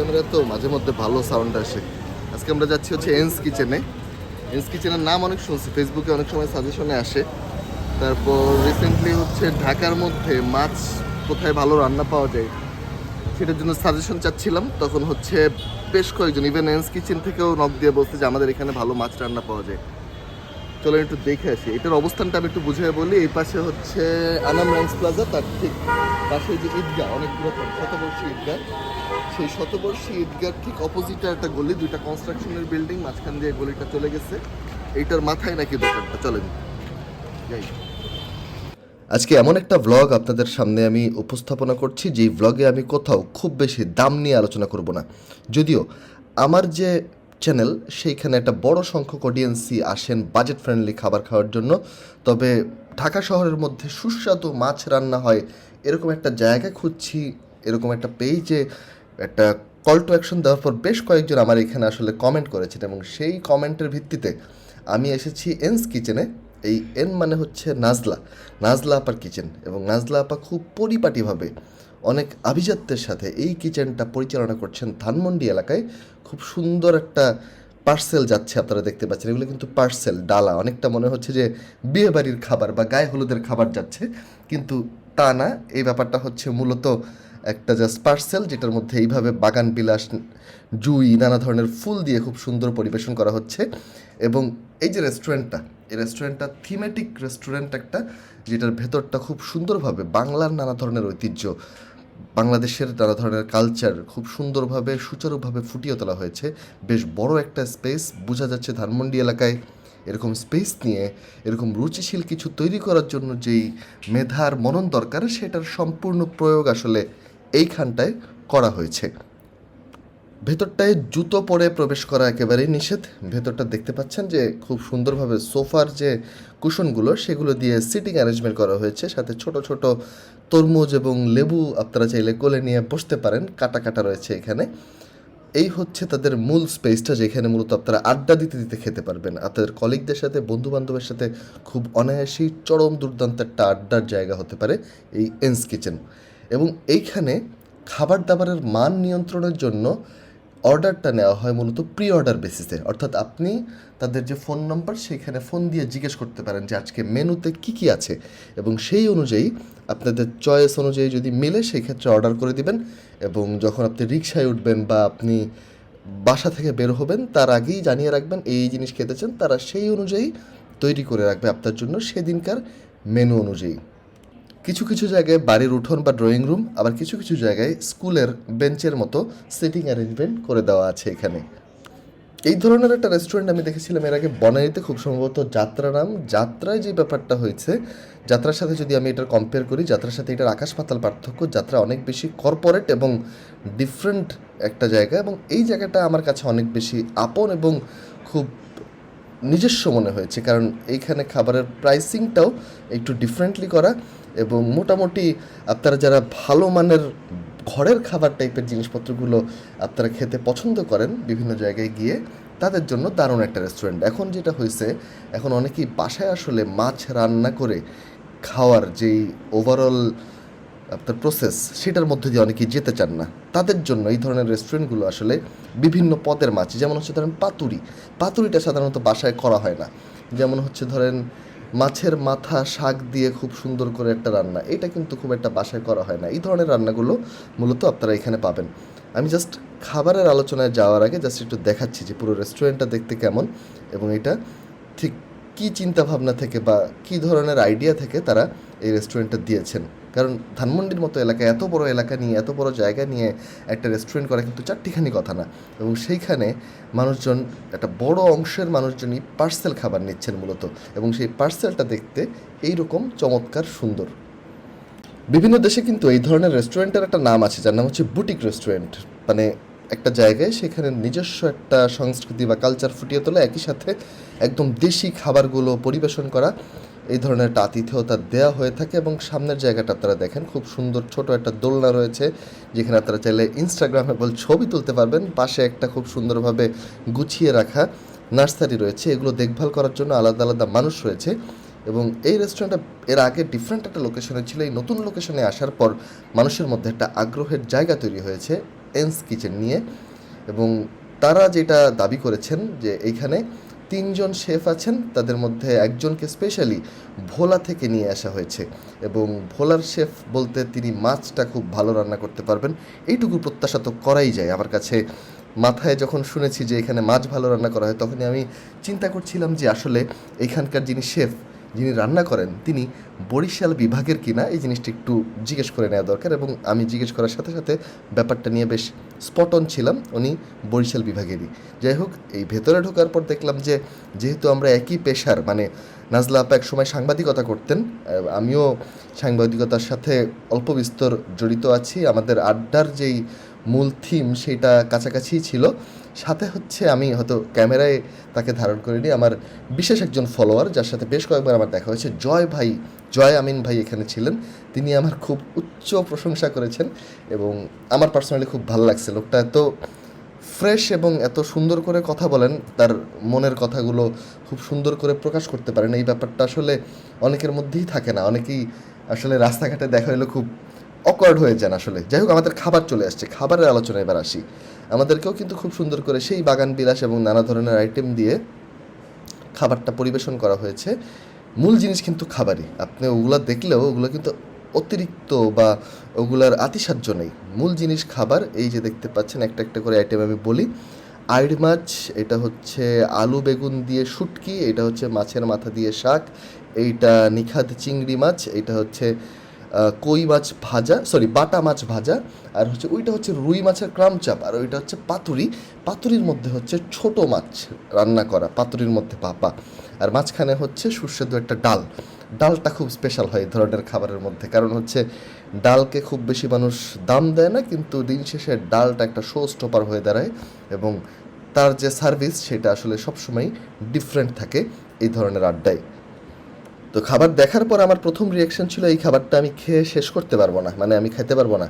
Camera তো মাঝে মধ্যে ভালো সাউন্ড আসে। আজকে আমরা যাচ্ছি হচ্ছে এন্স কিচেনে এন্স কিচেনের নাম অনেক শুনছি ফেসবুকে অনেক সময় সাজেশনে আসে। তারপর রিসেন্টলি হচ্ছে ঢাকার মধ্যে মাছ কোথায় ভালো রান্না পাওয়া যায়, সেটার জন্য সাজেশন চাচ্ছিলাম। তখন হচ্ছে বেশ কয়েকজন ইভেন এন্স কিচেন থেকেও নক দিয়ে বলছে যে আমাদের এখানে ভালো মাছ রান্না পাওয়া যায়। চলো একটু দেখে আসি। এটার অবস্থানটা আমি একটু বুঝিয়ে বলি। এই পাশে হচ্ছে আনাম র্যান্স প্লাজা, তার ঠিক পাশে যে ঈদগাহ, অনেক পুরাতন শতবর্ষী ঈদগাহ। সেই শতবর্ষী ঈদগাহ ঠিক অপোজিটে একটা গলি, দুইটা কনস্ট্রাকশনের বিল্ডিং মাঝখান দিয়ে গলিটা চলে গেছে। এইটার মাথায় নাকি দোকানটা? চলেন। যাই। আজকে এমন একটা ভ্লগ আপনাদের সামনে আমি উপস্থাপনা করছি, যেই ভ্লগে আমি কোথাও খুব বেশি দাম নিয়ে আলোচনা করব না। যদিও আমার যে চ্যানেল, সেইখানে একটা বড় সংখ্যক অডিয়েন্সই আসেন বাজেট ফ্রেন্ডলি খাবার খাওয়ার জন্য। তবে ঢাকা শহরের মধ্যে সুস্বাদু মাছ রান্না হয় এরকম একটা জায়গা খুঁজছি, এরকম একটা পেজে একটা কল টু অ্যাকশন দেওয়ার পর বেশ কয়েকজন আমার এখানে আসলে কমেন্ট করেছেন এবং সেই কমেন্টের ভিত্তিতে আমি এসেছি এন্স কিচেনে এই এন মানে হচ্ছে নাজলা নাজলা আপার কিচেন এবং নাজলা আপা খুব পরিপাটিভাবে অনেক আভিজাত্যের সাথে এই কিচেনটা পরিচালনা করছেন ধানমন্ডি এলাকায়। খুব সুন্দর একটা পার্সেল যাচ্ছে আপনারা দেখতে পাচ্ছেন। এগুলো কিন্তু পার্সেল, ডালা। অনেকটা মনে হচ্ছে যে বিয়ে বাড়ির খাবার বা গায়ে হলুদের খাবার যাচ্ছে। কিন্তু তা না, এই ব্যাপারটা হচ্ছে মূলত একটা জাস্ট পার্সেল যেটার মধ্যে এইভাবে বাগান, বিলাস, জুই, নানা ধরনের ফুল দিয়ে খুব সুন্দর পরিবেশন করা হচ্ছে। এবং এই যে রেস্টুরেন্টটা এই রেস্টুরেন্টটা থিমেটিক রেস্টুরেন্ট একটা, যেটার ভেতরটা খুব সুন্দরভাবে বাংলার নানা ধরনের ঐতিহ্য বাংলাদেশের নানা ধরনের কালচার খুব সুন্দরভাবে, সুচারুভাবে ফুটিয়ে তোলা হয়েছে। বেশ বড় একটা স্পেস বোঝা যাচ্ছে ধানমন্ডি এলাকায় এরকম স্পেস নিয়ে, এরকম রুচিশীল কিছু তৈরি করার জন্য যেই মেধার মনন দরকার, সেটার সম্পূর্ণ প্রয়োগ আসলে এইখানটায় করা হয়েছে। ভেতরটায় জুতো পরে প্রবেশ করা একেবারেই নিষেধ। ভেতরটা দেখতে পাচ্ছেন যে খুব সুন্দরভাবে সোফার যে কুশনগুলো, সেগুলো দিয়ে সিটিং অ্যারেঞ্জমেন্ট করা হয়েছে। সাথে ছোট ছোট তরমুজ এবং লেবু আপনারা চাইলে কোলে নিয়ে বসতে পারেন। কাটা কাটা রয়েছে এখানে। এই হচ্ছে তাদের মূল স্পেসটা যেখানে মূলত আপনারা আড্ডা দিতে দিতে খেতে পারবেন। আপনাদের কলিগদের সাথে বন্ধু বান্ধবের সাথে খুব অনায়াসেই চরম দুর্দান্ত একটা আড্ডার জায়গা হতে পারে এই এন্স কিচেন এবং এইখানে খাবার দাবারের মান নিয়ন্ত্রণের জন্য অর্ডারটা নেওয়া হয় মূলত প্রি অর্ডার বেসিসে অর্থাৎ আপনি তাদের যে ফোন নাম্বার সেইখানে ফোন দিয়ে জিজ্ঞেস করতে পারেন যে আজকে মেনুতে কি কি আছে। এবং সেই অনুযায়ী আপনাদের চয়েস অনুযায়ী যদি মেলে সেই ক্ষেত্রে অর্ডার করে দিবেন। এবং যখন আপনি রিক্সায় উঠবেন বা আপনি বাসা থেকে বের হবেন, তার আগেই জানিয়ে রাখবেন, এই জিনিস খেতে চান তারা সেই অনুযায়ী তৈরি করে রাখবে আপনার জন্য সেদিনকার মেনু অনুযায়ী। কিছু কিছু জায়গায় বাড়ির উঠোন বা ড্রয়িং রুম আবার কিছু কিছু জায়গায় স্কুলের বেঞ্চের মতো সিটিং অ্যারেঞ্জমেন্ট করে দেওয়া আছে এখানে। এই ধরনের একটা রেস্টুরেন্ট আমি দেখেছিলাম এর আগে বনানীতে খুব সম্ভবত যাত্রা নাম। যাত্রায় যে ব্যাপারটা হয়েছে, যাত্রার সাথে যদি আমি এটার কম্পেয়ার করি, যাত্রার সাথে এটার আকাশ পাতাল পার্থক্য, যাত্রা অনেক বেশি কর্পোরেট এবং ডিফারেন্ট একটা জায়গা এবং এই জায়গাটা আমার কাছে অনেক বেশি আপন এবং খুব নিজস্ব মনে হয়েছে, কারণ এইখানে খাবারের প্রাইসিংটাও একটু ডিফারেন্টলি করা এবং মোটামুটি আপনারা যারা ভালো মানের ঘরের খাবার টাইপের জিনিসপত্রগুলো আপনারা খেতে পছন্দ করেন বিভিন্ন জায়গায় গিয়ে, তাদের জন্য দারুণ একটা রেস্টুরেন্ট এখন যেটা হয়েছে, এখন অনেকেই বাসায় আসলে মাছ রান্না করে খাওয়ার যেই ওভারঅল আপনার প্রসেস সেটার মধ্যে দিয়ে অনেকেই যেতে চান না। তাদের জন্য এই ধরনের রেস্টুরেন্টগুলো আসলে বিভিন্ন পদের মাছ যেমন হচ্ছে ধরেন পাতুরি। পাতুরিটা সাধারণত বাসায় করা হয় না। যেমন হচ্ছে ধরেন মাছের মাথা, শাক দিয়ে খুব সুন্দর করে একটা রান্না, এটা কিন্তু খুব একটা বাসায় করা হয় না। এই ধরনের রান্নাগুলো মূলত আপনারা এখানে পাবেন। আমি জাস্ট খাবারের আলোচনায় যাওয়ার আগে জাস্ট একটু দেখাচ্ছি যে পুরো রেস্টুরেন্টটা দেখতে কেমন এবং এটা ঠিক কী চিন্তা ভাবনা থেকে বা কী ধরনের আইডিয়া থেকে তারা এই রেস্টুরেন্টটা দিয়েছেন। কারণ ধানমন্ডির মতো এলাকা এত বড় এলাকা নিয়ে, এত বড় জায়গা নিয়ে একটা রেস্টুরেন্ট করা কিন্তু চারটিখানি কথা না। এবং সেইখানে মানুষজন, একটা বড় অংশের মানুষজনই পার্সেল খাবার নিচ্ছেন মূলত। এবং সেই পার্সেলটা দেখতে এই রকম চমৎকার সুন্দর। বিভিন্ন দেশে কিন্তু এই ধরনের রেস্টুরেন্টের একটা নাম আছে, যার নাম হচ্ছে বুটিক রেস্টুরেন্ট মানে একটা জায়গায় সেখানে নিজস্ব একটা সংস্কৃতি বা কালচার ফুটিয়ে তোলা, একই সাথে একদম দেশি খাবারগুলো পরিবেশন করা। এই ধরনের একটা আতিথেয়তা দেওয়া হয়ে থাকে এবং সামনের জায়গাটা আপনারা দেখেন, খুব সুন্দর ছোট একটা দোলনা রয়েছে, যেখানে আপনারা চাইলে ইনস্টাগ্রামেবল ছবি তুলতে পারবেন। পাশে একটা খুব সুন্দরভাবে গুছিয়ে রাখা নার্সারি রয়েছে, এগুলো দেখভাল করার জন্য আলাদা আলাদা মানুষ রয়েছে এবং এই রেস্টুরেন্টটা এর আগে ডিফারেন্ট একটা লোকেশনে ছিল, এই নতুন লোকেশনে আসার পর মানুষের মধ্যে একটা আগ্রহের জায়গা তৈরি হয়েছে এন্স কিচেন নিয়ে এবং তারা যেটা দাবি করেছেন যে এইখানে তিনজন শেফ আছেন, তাদের মধ্যে একজনকে স্পেশালি ভোলা থেকে নিয়ে আসা হয়েছে এবং ভোলার শেফ বলতে তিনি মাছটা খুব ভালো রান্না করতে পারবেন, এইটুকু প্রত্যাশা তো করাই যায়। আমার কাছে মাথায় যখন শুনেছি যে এখানে মাছ ভালো রান্না করা হয়, তখনই আমি চিন্তা করছিলাম যে আসলে এখানকার যিনি শেফ যিনি রান্না করেন, তিনি বরিশাল বিভাগের কিনা এই জিনিসটি একটু জিজ্ঞেস করে নেওয়া দরকার এবং আমি জিজ্ঞেস করার সাথে সাথে ব্যাপারটা নিয়ে বেশ স্পট অন ছিলাম, উনি বরিশাল বিভাগেরই। যাই হোক, এই ভেতরে ঢোকার পর দেখলাম যে, যেহেতু আমরা একই পেশার মানে নাজলা আপা এক সময় সাংবাদিকতা করতেন আমিও সাংবাদিকতার সাথে অল্প বিস্তর জড়িত আছি, আমাদের আড্ডার যেই মূল থিম সেটা কাছাকাছি ছিল। সাথে হচ্ছে আমি হয়তো ক্যামেরায় তাকে ধারণ করিনি, আমার বিশেষ একজন ফলোয়ার যার সাথে বেশ কয়েকবার আমার দেখা হয়েছে, জয় ভাই, জয় আমিন ভাই এখানে ছিলেন। তিনি আমার খুব উচ্চ প্রশংসা করেছেন এবং আমার পার্সোনালি খুব ভালো লাগছে। লোকটা এত ফ্রেশ এবং এত সুন্দর করে কথা বলেন, তার মনের কথাগুলো খুব সুন্দর করে প্রকাশ করতে পারেন। এই ব্যাপারটা আসলে অনেকের মধ্যেই থাকে না। অনেকেই আসলে রাস্তাঘাটে দেখা হলে খুব অকওয়ার্ড হয়ে যান আসলে। যাই হোক, আমাদের খাবার চলে আসছে। খাবারের আলোচনা এবার আসি। আমাদেরকেও কিন্তু খুব সুন্দর করে সেই বাগান, বিলাস এবং নানা ধরনের আইটেম দিয়ে খাবারটা পরিবেশন করা হয়েছে। মূল জিনিস কিন্তু খাবারই। আপনি ওগুলো দেখলেও ওগুলো কিন্তু অতিরিক্ত বা ওগুলার আতিসাহ্য নেই। মূল জিনিস খাবার, এই যে দেখতে পাচ্ছেন, একটা একটা করে আইটেম আমি বলি। আইড় মাছ, এটা হচ্ছে আলু বেগুন দিয়ে শুটকি, এটা হচ্ছে মাছের মাথা দিয়ে শাক, এইটা নিখাদ চিংড়ি মাছ, এটা হচ্ছে কই মাছ ভাজা সরি বাটা মাছ ভাজা, আর হচ্ছে ওইটা হচ্ছে রুই মাছের ক্রামচাপ আর ওইটা হচ্ছে পাতুরি। পাতুরির মধ্যে হচ্ছে ছোট মাছ রান্না করা, পাতুরির মধ্যে পাপা। আর মাঝখানে হচ্ছে সুস্বাদু একটা ডাল। ডালটা খুব স্পেশাল হয় এই ধরনের খাবারের মধ্যে, কারণ হচ্ছে ডালকে খুব বেশি মানুষ দাম দেয় না, কিন্তু দিন শেষে ডালটা একটা শো স্টপার হয়ে দাঁড়ায় এবং তার যে সার্ভিস সেটা আসলে সবসময় ডিফারেন্ট থাকে এই ধরনের আড্ডায়। তো খাবার দেখার পর আমার প্রথম রিয়াকশন ছিল, এই খাবারটা আমি খেয়ে শেষ করতে পারব না মানে আমি খেতে পারব না।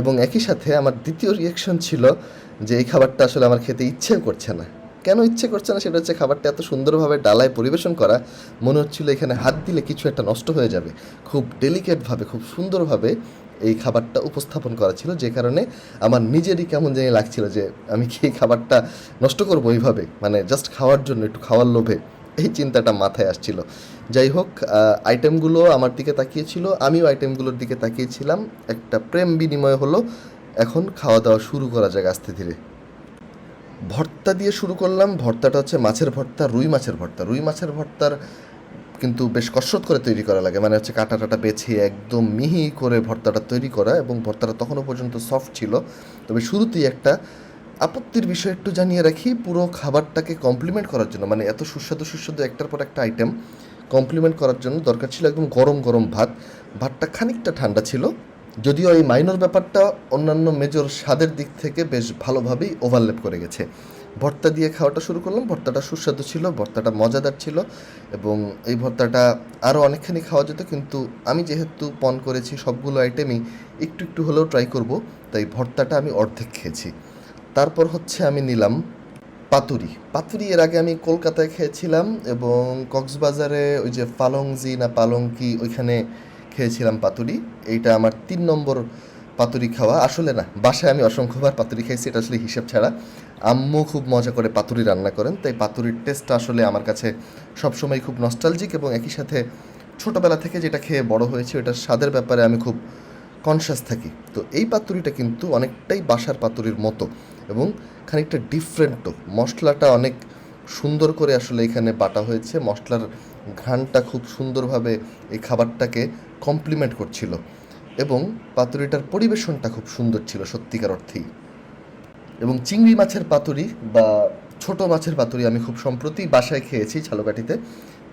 এবং একই সাথে আমার দ্বিতীয় রিয়াকশন ছিল যে, এই খাবারটা আসলে আমার খেতে ইচ্ছে করছে না। কেন ইচ্ছে করছে না? সেটা হচ্ছে খাবারটা এত সুন্দরভাবে ডালায় পরিবেশন করা, মনে হচ্ছিল এখানে হাত দিলে কিছু একটা নষ্ট হয়ে যাবে। খুব ডেলিকেটভাবে খুব সুন্দরভাবে এই খাবারটা উপস্থাপন করা ছিল, যে কারণে আমার নিজেরই কেমন জানি লাগছিল যে, আমি কি এই খাবারটা নষ্ট করব এইভাবে? মানে জাস্ট খাওয়ার জন্য, একটু খাওয়ার লোভে এই চিন্তাটা মাথায় আসছিল। যাই হোক আইটেমগুলো আমার দিকে তাকিয়েছিল, আমিও আইটেমগুলোর দিকে তাকিয়েছিলাম। একটা প্রেম বিনিময় হলো, এখন খাওয়া দাওয়া শুরু করা যাক আস্তে ধীরে। ভর্তা দিয়ে শুরু করলাম, ভর্তাটা হচ্ছে মাছের ভর্তা, রুই মাছের ভর্তা। রুই মাছের ভর্তার কিন্তু বেশ কসরত করে তৈরি করা লাগে মানে হচ্ছে কাটা টাটা বেছে একদম মিহি করে ভর্তাটা তৈরি করা, এবং ভর্তাটা তখনও পর্যন্ত সফট ছিল। তবে শুরুতেই একটা আপত্তির বিষয় একটু জানিয়ে রাখি, পুরো খাবারটাকে কমপ্লিমেন্ট করার জন্য মানে এত সুস্বাদু সুস্বাদু একটার পর একটা আইটেম কমপ্লিমেন্ট করার জন্য দরকার ছিল একদম গরম গরম ভাত। ভাতটা খানিকটা ঠান্ডা ছিল। যদিও এই মাইনর ব্যাপারটা অন্যান্য মেজর স্বাদের দিক থেকে বেশ ভালোভাবেই ওভারল্যাপ করে গেছে। ভর্তা দিয়ে খাওয়াটা শুরু করলাম। ভর্তাটা সুস্বাদু ছিল, ভর্তাটা মজাদার ছিল এবং এই ভর্তাটা আরও অনেকখানি খাওয়া যেত। কিন্তু আমি যেহেতু পন করেছি সবগুলো আইটেমই একটু একটু হলেও ট্রাই করব, তাই ভর্তাটা আমি অর্ধেক খেয়েছি। তারপর হচ্ছে আমি নিলাম পাতুরি। পাতুরি এর আগে আমি কলকাতায় খেয়েছিলাম এবং কক্সবাজারে ওই যে পালংজি না পালংকি ওইখানে খেয়েছিলাম পাতুরি। এইটা আমার তিন নম্বর পাতুরি খাওয়া। আসলে না, বাসায় আমি অসংখ্যবার পাতুরি খাইছি, এটা আসলে হিসেব ছাড়া। আম্মু খুব মজা করে পাতুরি রান্না করেন, তাই পাতুরির টেস্টটা আসলে আমার কাছে সবসময় খুব নস্টালজিক এবং একই সাথে ছোটোবেলা থেকে যেটা খেয়ে বড় হয়েছে ওটার স্বাদের ব্যাপারে আমি খুব কনসাস থাকি। তো এই পাতুরিটা কিন্তু অনেকটাই বাসার পাতুরির মতো এবং খানিকটা ডিফারেন্টও মশলাটা অনেক সুন্দর করে আসলে এখানে বাটা হয়েছে। মশলার ঘ্রাণটা খুব সুন্দরভাবে এই খাবারটাকে কমপ্লিমেন্ট করছিল এবং পাতুরিটার পরিবেশনটা খুব সুন্দর ছিল সত্যিকার অর্থেই। এবং চিংড়ি মাছের পাতুরি বা ছোট মাছের পাতুরি আমি খুব সম্প্রতি বাসায় খেয়েছি ঝালকাঠিতে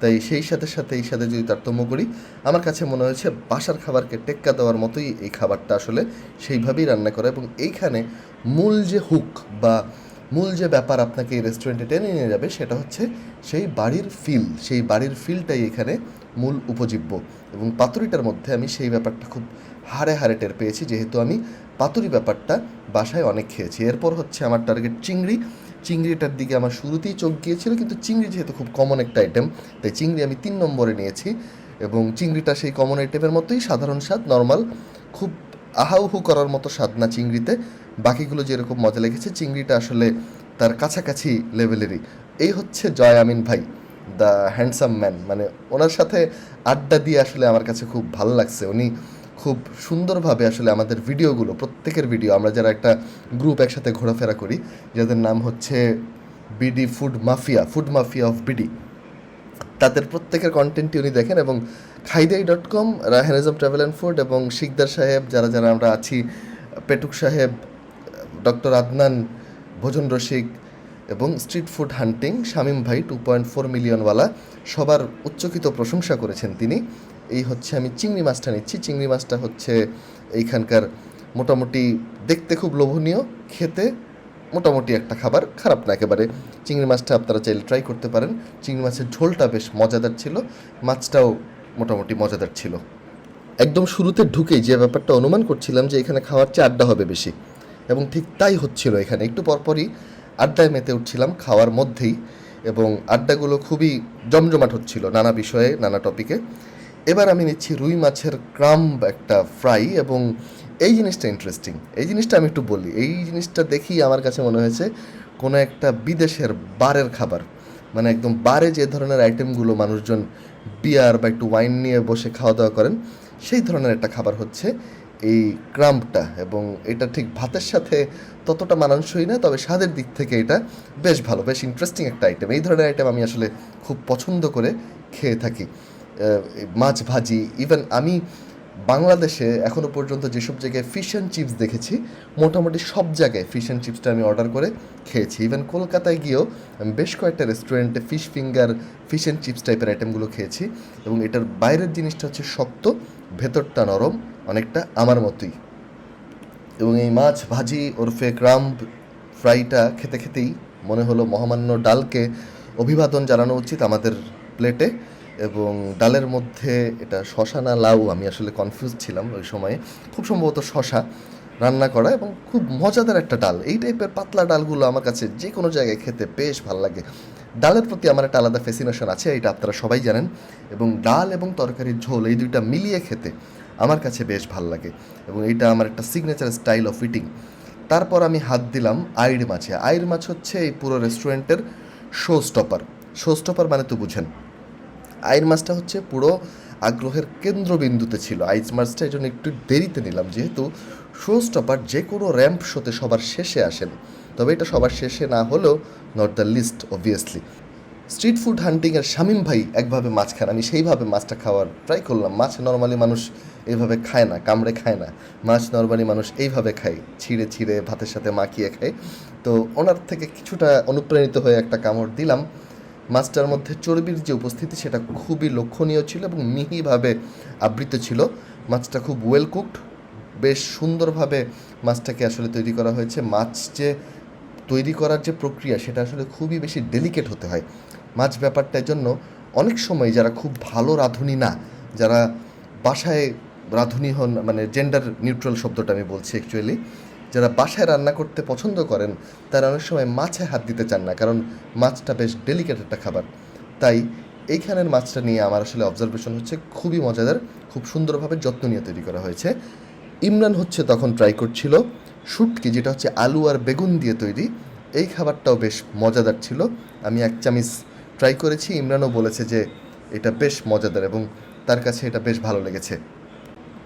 তাই সেই সাথে সাথে, এই সাথে যদি তারতম্য করি, আমার কাছে মনে হয়েছে বাসার খাবারকে টেক্কা দেওয়ার মতোই এই খাবারটা আসলে সেইভাবেই রান্না করা এবং এইখানে মূল যে হুক বা মূল যে ব্যাপার আপনাকে এই রেস্টুরেন্টে টেনে নিয়ে যাবে সেটা হচ্ছে সেই বাড়ির ফিল সেই বাড়ির ফিলটাই এখানে মূল উপজীব্য। এবং পাতুরিটার মধ্যে আমি সেই ব্যাপারটা খুব হাড়ে হাড়ে টের পেয়েছি, যেহেতু আমি পাতুরি ব্যাপারটা বাসায় অনেক খেয়েছি। এরপর হচ্ছে আমার টার্গেট চিংড়ি। চিংড়িটার দিকে আমার শুরুতেই চোখ গিয়েছিল, কিন্তু চিংড়ি যেহেতু খুব কমন একটা আইটেম তাই চিংড়ি আমি তিন নম্বরে নিয়েছি। এবং চিংড়িটা সেই কমন আইটেমের মতোই সাধারণ স্বাদ নর্মাল খুব আহাউহু করার মতো স্বাদ না চিংড়িতে। বাকিগুলো যেরকম মজা লেগেছে, চিংড়িটা আসলে তার কাছাকাছি লেভেলেরই এই হচ্ছে জয় আমিন ভাই দ্য হ্যান্ডসাম ম্যান মানে ওনার সাথে আড্ডা দিয়ে আসলে আমার কাছে খুব ভালো লাগছে। উনি খুব সুন্দরভাবে আসলে আমাদের ভিডিওগুলো, প্রত্যেকের ভিডিও, আমরা যারা একটা গ্রুপ একসাথে ঘোরাফেরা করি, যাদের নাম হচ্ছে BD food mafia food mafia of BD তাদের প্রত্যেকের কন্টেন্টটি উনি দেখেন এবং Khaidai dot com Rahenism travel and food এবং শিকদার সাহেব, যারা যারা আমরা আছি, পেটুক সাহেব ডক্টর আদনান, ভোজন রসিক এবং স্ট্রিট ফুড হান্টিং শামিম ভাই টু পয়েন্ট ফোর মিলিয়নওয়ালা সবার উচ্চকিত প্রশংসা করেছেন তিনি। এই হচ্ছে আমি চিংড়ি মাছটা নিচ্ছি। চিংড়ি মাছটা হচ্ছে এইখানকার মোটামুটি দেখতে খুব লোভনীয়, খেতে মোটামুটি একটা খাবার, খারাপ না একেবারে। চিংড়ি মাছটা আপনারা চাইলে ট্রাই করতে পারেন। চিংড়ি মাছের ঝোলটা বেশ মজাদার ছিল, মাছটাও মোটামুটি মজাদার ছিল। একদম শুরুতে ঢুকেই যে ব্যাপারটা অনুমান করছিলাম যে এখানে খাওয়ার চেয়ে আড্ডা হবে বেশি। এবং ঠিক তাই হচ্ছিল এখানে। একটু পরপরই আড্ডায় মেতে উঠছিলাম খাওয়ার মধ্যেই এবং আড্ডাগুলো খুবই জমজমাট হচ্ছিল নানা বিষয়ে, নানা টপিকে এবার আমি নিচ্ছি রুই মাছের ক্রাম্ব একটা ফ্রাই এবং এই জিনিসটা ইন্টারেস্টিং এই জিনিসটা আমি একটু বলি, এই জিনিসটা দেখি আমার কাছে মনে হয়েছে কোনো একটা বিদেশের বারের খাবার। মানে একদম বারে যে ধরনের আইটেমগুলো মানুষজন বিয়ার বা একটু ওয়াইন নিয়ে বসে খাওয়া দাওয়া করেন, সেই ধরনের একটা খাবার হচ্ছে এই ক্রাম্পটা এবং এটা ঠিক ভাতের সাথে ততটা মানানসই না, তবে স্বাদের দিক থেকে এটা বেশ ভালো, বেশ ইন্টারেস্টিং একটা আইটেম এই ধরনের আইটেম আমি আসলে খুব পছন্দ করে খেয়ে থাকি। মাছ ভাজি ইভেন আমি বাংলাদেশে এখনও পর্যন্ত যেসব জায়গায় ফিশ অ্যান্ড চিপস দেখেছি, মোটামুটি সব জায়গায় ফিশ অ্যান্ড চিপসটা আমি অর্ডার করে খেয়েছি। ইভেন কলকাতায় গিয়েও আমি বেশ কয়েকটা রেস্টুরেন্টে fish finger fish and chips টাইপের আইটেমগুলো খেয়েছি এবং এটার বাইরের জিনিসটা হচ্ছে শক্ত, ভেতরটা নরম অনেকটা আমার মতোই। এবং এই মাছ ভাজি, ওরফে ক্রাম্ব ফ্রাইটা খেতে খেতেই মনে হলো মহামান্য ডালকে অভিবাদন জানানো উচিত আমাদের প্লেটে এবং ডালের মধ্যে এটা শশা না লাউ, আমি আসলে কনফিউজ ছিলাম ওই সময়ে। খুব সম্ভবত শশা রান্না করা এবং খুব মজাদার একটা ডাল। এই টাইপের পাতলা ডালগুলো আমার কাছে যে কোনো জায়গায় খেতে বেশ ভালো লাগে। ডালের প্রতি আমার একটা আলাদা ফ্যাসিনেশন আছে, এটা আপনারা সবাই জানেন। এবং ডাল এবং তরকারির ঝোল এই দুইটা মিলিয়ে খেতে আমার কাছে বেশ ভালো লাগে এবং এটা আমার একটা সিগনেচার স্টাইল অফ ইটিং তারপর আমি হাত দিলাম আইর মাছে। আইর মাছ হচ্ছে এই পুরো রেস্টুরেন্টের শো স্টপার শো স্টপার মানে তো বুঝেন। আইর মাছটা হচ্ছে পুরো আগ্রহের কেন্দ্রবিন্দুতে ছিল। আইস মাছটা এই জন্য একটু দেরিতে নিলাম যেহেতু শো স্টপার যে কোনো র্যাম্প শোতে সবার শেষে আসেন। তবে এটা সবার শেষে না হলেও not the least obviously street food হান্টিংয়ের Shamim ভাই একভাবে মাছ খান। আমি সেইভাবে মাছটা খাওয়ার ট্রাই করলাম। মাছ নর্মালি মানুষ এইভাবে খায় না, কামড়ে খায় না। মাছ নর্মালি মানুষ এইভাবে খায়, ছিঁড়ে ছিঁড়ে ভাতের সাথে মাখিয়ে খায়। তো ওনার থেকে কিছুটা অনুপ্রাণিত হয়ে একটা কামড় দিলাম। মাছটার মধ্যে চর্বির যে উপস্থিতি, সেটা খুবই লক্ষণীয় ছিল এবং মিহিভাবে আবৃত ছিল। মাছটা খুব ওয়েল কুকড বেশ সুন্দরভাবে মাছটাকে আসলে তৈরি করা হয়েছে। মাছ যে তৈরি করার যে প্রক্রিয়া, সেটা আসলে খুবই বেশি ডেলিকেট হতে হয়। মাছ ব্যাপারটার জন্য অনেক সময় যারা খুব ভালো রাঁধুনি না, যারা বাসায় রাঁধুনি হন মানে জেন্ডার নিউট্রাল শব্দটা আমি বলছি অ্যাকচুয়ালি যারা বাসায় রান্না করতে পছন্দ করেন, তারা অনেক সময় মাছে হাত দিতে চান না, কারণ মাছটা বেশ ডেলিকেট একটা খাবার। তাই এইখানের মাছটা নিয়ে আমার আসলে অবজারভেশন হচ্ছে, খুবই মজাদার, খুব সুন্দরভাবে যত্ন নিয়ে তৈরি করা হয়েছে। ইমরান হচ্ছে তখন ট্রাই করছিল শুটকি, যেটা হচ্ছে আলু আর বেগুন দিয়ে তৈরি। এই খাবারটাও বেশ মজাদার ছিল। আমি এক চামিচ ট্রাই করেছি। ইমরানও বলেছে যে এটা বেশ মজাদার এবং তার কাছে এটা বেশ ভালো লেগেছে।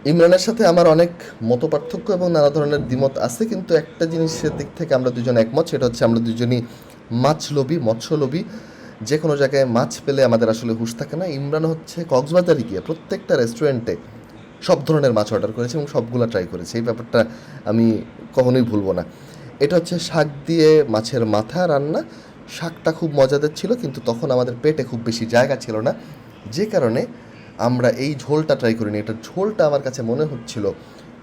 ইমরানের সাথে আমার অনেক মত পার্থক্য এবং নানা ধরনের দ্বিমত আছে, কিন্তু একটা জিনিসের দিক থেকে আমরা দুজন একমত, সেটা হচ্ছে আমরা দুজনই মাছ লোভী মৎস্য লোভী যে কোনো জায়গায় মাছ পেলে আমাদের আসলে হুশ থাকে না। ইমরান হচ্ছে কক্সবাজারে গিয়ে প্রত্যেকটা রেস্টুরেন্টে সব ধরনের মাছ অর্ডার করেছে এবং সবগুলো ট্রাই করেছে। এই ব্যাপারটা আমি কখনোই ভুলবো না। এটা হচ্ছে শাক দিয়ে মাছের মাথা রান্না। শাকটা খুব মজাদার ছিল, কিন্তু তখন আমাদের পেটে খুব বেশি জায়গা ছিল না। যে কারণে আমরা এই ঝোলটা ট্রাই করিনি। এটা ঝোলটা আমার কাছে মনে হচ্ছিল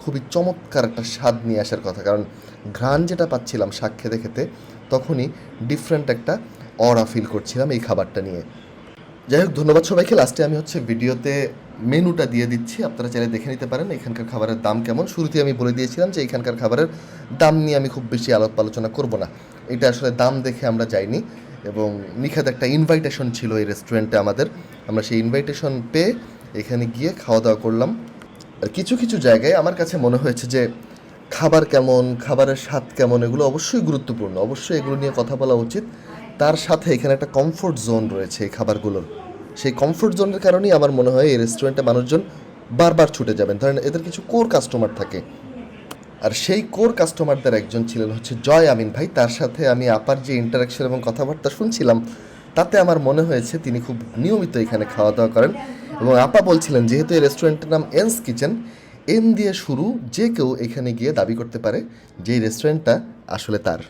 খুবই চমৎকার একটা স্বাদ নিয়ে আসার কথা। কারণ ঘ্রাণ যেটা পাচ্ছিলাম শাক খেতে খেতে, তখনই ডিফারেন্ট একটা অরা ফিল করছিলাম এই খাবারটা নিয়ে। যাই হোক, ধন্যবাদ সবাইকে। লাস্টে আমি হচ্ছে ভিডিওতে মেনুটা দিয়ে দিচ্ছি। আপনারা চাইলে দেখে নিতে পারেন এখানকার খাবারের দাম কেমন। শুরুতে আমি বলে দিয়েছিলাম যে এখানকার খাবারের দাম নিয়ে আমি খুব বেশি আলাপ আলোচনা করব না। এটা আসলে দাম দেখে আমরা যাইনি। এবং নিখাত একটা ইনভাইটেশন ছিল এই রেস্টুরেন্টে আমাদের। আমরা সেই ইনভাইটেশন পেয়ে এখানে গিয়ে খাওয়া দাওয়া করলাম। আর কিছু কিছু জায়গায় আমার কাছে মনে হয়েছে যে খাবার কেমন, খাবারের স্বাদ কেমন, এগুলো অবশ্যই গুরুত্বপূর্ণ। অবশ্যই এগুলো নিয়ে কথা বলা উচিত। তার সাথে এখানে একটা কমফোর্ট জোন রয়েছে এই খাবারগুলোর। সেই কমফোর্ট জোনের কারণেই আমার মনে হয় এই রেস্টুরেন্টে মানুষজন বারবার ছুটে যাবেন। ধরেন এদের কিছু কোর কাস্টমার থাকে। আর সেই কোর কাস্টমারদের একজন ছিলেন হচ্ছে জয় আমিন ভাই। তার সাথে আমি আপার যে ইন্টারাকশন এবং কথাবার্তা শুনছিলাম, তাতে আমার মনে হয়েছে তিনি খুব নিয়মিত এখানে খাওয়া দাওয়া করেন এবং আপা বলছিলেন, যেহেতু এই রেস্টুরেন্টের নাম এনস কিচেন এন দিয়ে শুরু যে কেউ এখানে গিয়ে দাবি করতে পারে যে রেস্টুরেন্টটা আসলে তার।